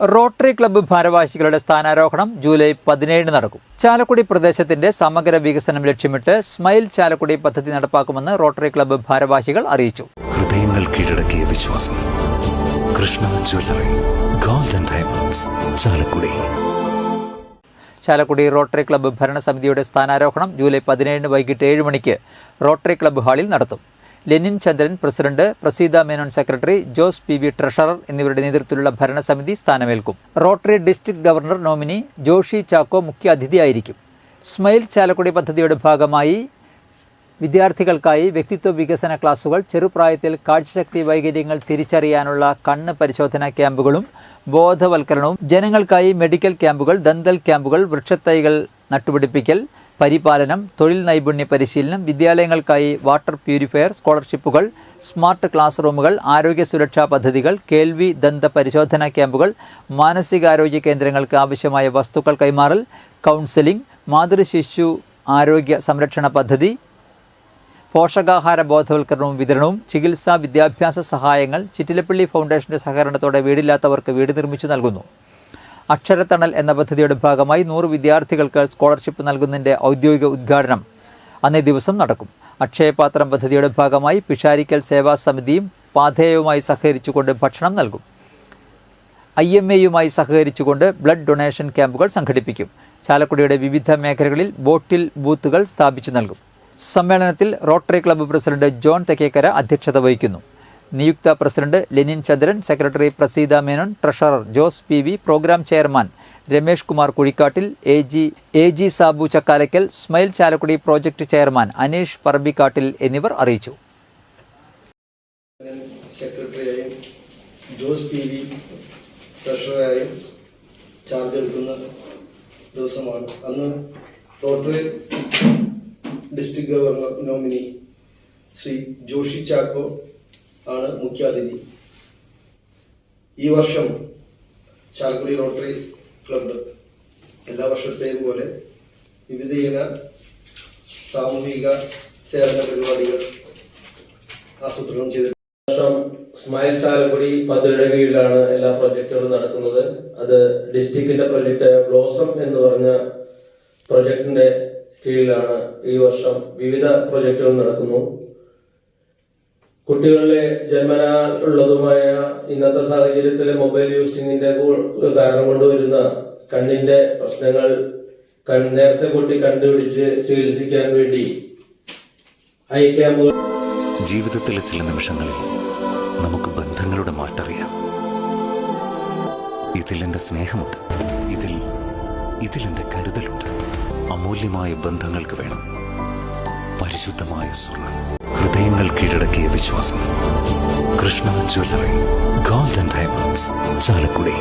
Rotary club ഭാരവാഹികളുടെ സ്ഥാനാരോഹണം July പതിനേഴിന് നടക്കും. ചാലക്കുടി പ്രദേശത്തിന്റെ സമഗ്ര വികസനം ലക്ഷ്യമിട്ട് സ്മൈൽ ചാലക്കുടി പദ്ധതി നടപ്പാക്കുമെന്ന് റോട്ടറി ക്ലബ്ബ് ഭാരവാഹികൾ അറിയിച്ചു. ഹൃദയങ്ങൾ കീഴടക്കിയ വിശ്വാസം. Krishna jewellery golden diamonds Chalakudy. Chalakudy rotary club ഭരണസമിതിയുടെ സ്ഥാനാരോഹണം ജൂലൈ പതിനേഴിന് വൈകിട്ട് ഏഴ് മണിക്ക് റോട്ടറി ക്ലബ്ബ് ഹാളിൽ നടത്തും. Lenin Chandran president Praseetha Menon secretary Jose P V treasurer എന്നിവരുടെ നേതൃത്വത്തിലുള്ള ഭരണസമിതി സ്ഥാനമേൽക്കും. Rotary district governor nominee Joshy Chacko മുഖ്യ അതിഥിയായിരിക്കും. സ്മൈൽ ചാലക്കുടി പദ്ധതിയുടെ ഭാഗമായി വിദ്യാർത്ഥികൾക്കായി വ്യക്തിത്വ വികസന ക്ലാസുകൾ ചെറുപ്രായത്തിൽ കാഴ്ചശക്തി വൈകല്യങ്ങൾ തിരിച്ചറിയാനുള്ള കണ്ണ് പരിശോധനാ ക്യാമ്പുകളും ബോധവൽക്കരണവും ജനങ്ങൾക്കായി മെഡിക്കൽ ക്യാമ്പുകൾ ദന്തൽ ക്യാമ്പുകൾ വൃക്ഷത്തൈകൾ നട്ടുപിടിപ്പിക്കൽ പരിപാലനം തൊഴിൽ നൈപുണ്യ പരിശീലനം വിദ്യാലയങ്ങൾക്കായി വാട്ടർ പ്യൂരിഫയർ സ്കോളർഷിപ്പുകൾ സ്മാർട്ട് ക്ലാസ് റൂമുകൾ ആരോഗ്യ സുരക്ഷാ പദ്ധതികൾ കേൾവി ദന്ത പരിശോധനാ ക്യാമ്പുകൾ മാനസികാരോഗ്യ കേന്ദ്രങ്ങൾക്ക് ആവശ്യമായ വസ്തുക്കൾ കൈമാറൽ കൗൺസിലിംഗ് മാതൃശിശു ആരോഗ്യ സംരക്ഷണ പദ്ധതി പോഷകാഹാര ബോധവൽക്കരണവും വിതരണവും ചികിത്സാ വിദ്യാഭ്യാസ സഹായങ്ങൾ ചിറ്റിലപ്പള്ളി ഫൗണ്ടേഷന്റെ സഹകരണത്തോടെ വീടില്ലാത്തവർക്ക് വീട് നിർമ്മിച്ചു നൽകുന്നു. അക്ഷരത്തണൽ എന്ന പദ്ധതിയുടെ ഭാഗമായി നൂറ് വിദ്യാർത്ഥികൾക്ക് സ്കോളർഷിപ്പ് നൽകുന്നതിന്റെ ഔദ്യോഗിക ഉദ്ഘാടനം അന്നേ ദിവസം നടക്കും. അക്ഷയപാത്രം പദ്ധതിയുടെ ഭാഗമായി പിഷാരിക്കൽ സേവാ സമിതിയും പാധേയവുമായി സഹകരിച്ചുകൊണ്ട് ഭക്ഷണം നൽകും. ഐ എം എയുമായി സഹകരിച്ചുകൊണ്ട് ബ്ലഡ് ഡൊണേഷൻ ക്യാമ്പുകൾ സംഘടിപ്പിക്കും. ചാലക്കുടിയുടെ വിവിധ മേഖലകളിൽ ബോട്ടിൽ ബൂത്തുകൾ സ്ഥാപിച്ചു നൽകും. സമ്മേളനത്തിൽ rotary club president John Thekkekara അധ്യക്ഷത വഹിക്കുന്നു. നിയുക്ത president Lenin Chandran secretary Praseetha Menon treasurer Jose P V programme chairman Ramesh Kumar Kuzhikkattil A G A G Sabu Chakkalakkal smile Chalakudy project chairman Aneesh Parambikkattil എന്നിവർ അറിയിച്ചു. Jose P V charge എടുക്കുന്ന ദിവസമാണ്. അന്ന് rotary district governor nominee Shri Joshy Chacko ആണ് മുഖ്യാതിഥി. ഈ വർഷം Chalakudy rotary club എല്ലാ വർഷത്തെയും പോലെ വിവിധ ഇന സാമൂഹിക സേവന പരിപാടികൾ ആസൂത്രണം ചെയ്തിട്ടുണ്ട്. വർഷം സ്മൈൽ ചാലക്കുടി പദ്ധതിയുടെ കീഴിലാണ് എല്ലാ പ്രൊജക്ടുകളും നടക്കുന്നത്. അത് ഡിസ്ട്രിക്റ്റിന്റെ പ്രൊജക്ട് ബ്ലോസം എന്ന് പറഞ്ഞ പ്രൊജക്ടിന്റെ കീഴിലാണ് ഈ വർഷം വിവിധ പ്രൊജക്ടുകൾ നടക്കുന്നു. കുട്ടികളിലെ ജന്മനാ ഉള്ളതുമായ ഇന്നത്തെ സാഹചര്യത്തിലെ മൊബൈൽ യൂസിങ്ങിന്റെ കാരണം കൊണ്ടുവരുന്ന കണ്ണിന്റെ പ്രശ്നങ്ങൾ നേരത്തെ കുട്ടി കണ്ടുപിടിച്ച് ചികിത്സിക്കാൻ വേണ്ടി ഐ ജീവിതത്തിലെ ചില നിമിഷങ്ങളിൽ നമുക്ക് ബന്ധങ്ങളുടെ മാറ്ററിയാം. ഇതിൽ എന്റെ സ്നേഹമുണ്ട്. ഇതിൽ ഇതിൽ കരുതലുണ്ട്. അമൂല്യമായ ബന്ധങ്ങൾക്ക് വേണം. പരിശുദ്ധമായ സ്വർണം കീഴടക്കിയ വിശ്വാസം. Krishna jewellery golden diamonds Chalakudy.